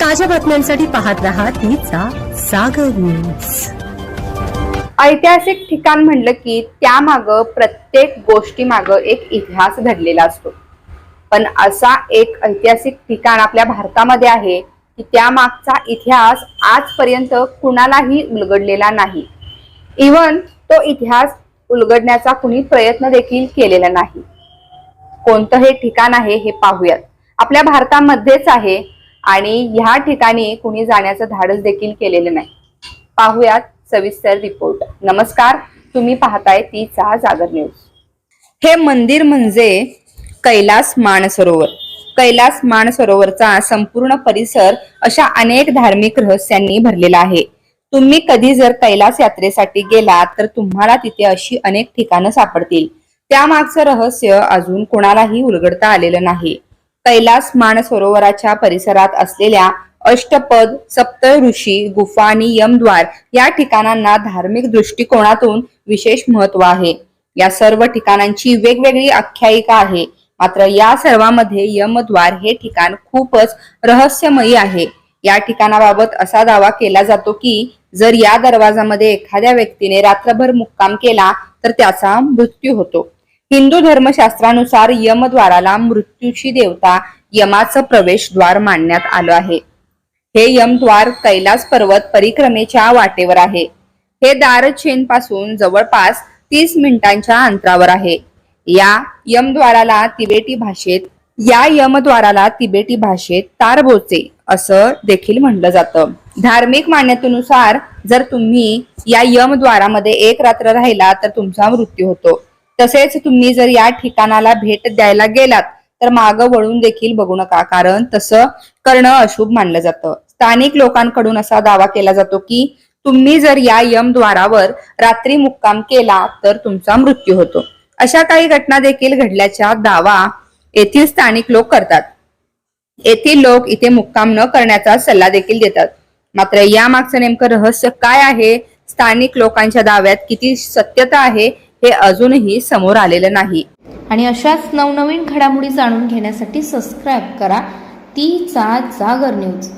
ताज्या बातम्यांसाठी पाहत राहा तिचा सागर न्यूज ऐतिहासिक ठिकाण म्हणलं की त्यामाग प्रत्येक गोष्टी माग एक इतिहास घडलेला असतो. पण असा एक ऐतिहासिक ठिकाण आपल्या भारतामध्ये आहे की त्यामागचा इतिहास आजपर्यंत कुणालाही उलगडलेला नाही. इवन तो इतिहास उलगडण्याचा कुणी प्रयत्न देखील केलेला नाही. कोणतं हे ठिकाण आहे हे पाहूयात. आपल्या भारतामध्येच आहे आणि ह्या ठिकाणी कुणी जाण्याचं धाडस देखील केलेलं नाही. पाहूयात सविस्तर रिपोर्ट. नमस्कार तुम्ही पाहताय तीचा जागर न्यूज. हे मंदिर म्हणजे कैलास मानसरोवर. कैलास मानसरोवरचा संपूर्ण परिसर अशा अनेक धार्मिक रहस्यांनी भरलेला आहे. तुम्ही कधी जर कैलास यात्रेसाठी गेलात तर तुम्हाला तिथे अशी अनेक ठिकाणं सापडतील. त्यामागचं रहस्य अजून कोणालाही उलगडता आलेलं नाही. कैलास मानसरोवराच्या परिसरात असलेल्या अष्टपद सप्त ऋषी गुफा आणि यमद्वार या ठिकाणांना धार्मिक दृष्टिकोनातून विशेष महत्त्व आहे. या सर्व ठिकाणांची वेगवेगळी आख्यायिका आहे. मात्र या सर्वांमध्ये यमद्वार हे ठिकाण खूपच रहस्यमयी आहे. या ठिकाणाबाबत असा दावा केला जातो की जर या दरवाजामध्ये एखाद्या व्यक्तीने रात्रभर मुक्काम केला तर त्याचा मृत्यू होतो. हिंदू धर्मशास्त्रानुसार यमद्वाराला मृत्यूची देवता यमाचं प्रवेशद्वार मानण्यात आलं आहे. हे यमद्वार कैलास पर्वत परिक्रमेच्या वाटेवर आहे. हे दार चीन पासून जवळपास तीस मिनिटांच्या अंतरावर आहे. या यमद्वाराला तिबेटी भाषेत या यमद्वाराला तिबेटी भाषेत तारबोचे असं देखील म्हणलं जातं. धार्मिक मान्यतेनुसार जर तुम्ही या यमद्वारामध्ये एक रात्र राहिला तर तुमचा मृत्यू होतो. तसेच तुम्ही जर या ठिकाणाला भेट द्यायला गेलात तर मागं वळून देखील बघू नका कारण तसं करणं अशुभ मानलं जातं. स्थानिक लोकांकडून असा दावा केला जातो की तुम्ही जर या यमद्वारावर रात्री मुक्काम केला तर तुमचा मृत्यू होतो. अशा काही घटना देखील घडल्याचा दावा येथील स्थानिक लोक करतात. येथील लोक इथे मुक्काम न करण्याचा सल्ला देखील देतात. मात्र या मागचं नेमकं रहस्य काय आहे? स्थानिक लोकांच्या दाव्यात किती सत्यता आहे? हे अजूनही समोर आलेलं नाही. आणि अशाच नवनवीन घडामोडी जाणून घेण्यासाठी सबस्क्राईब करा. तीचा जागर न्यूज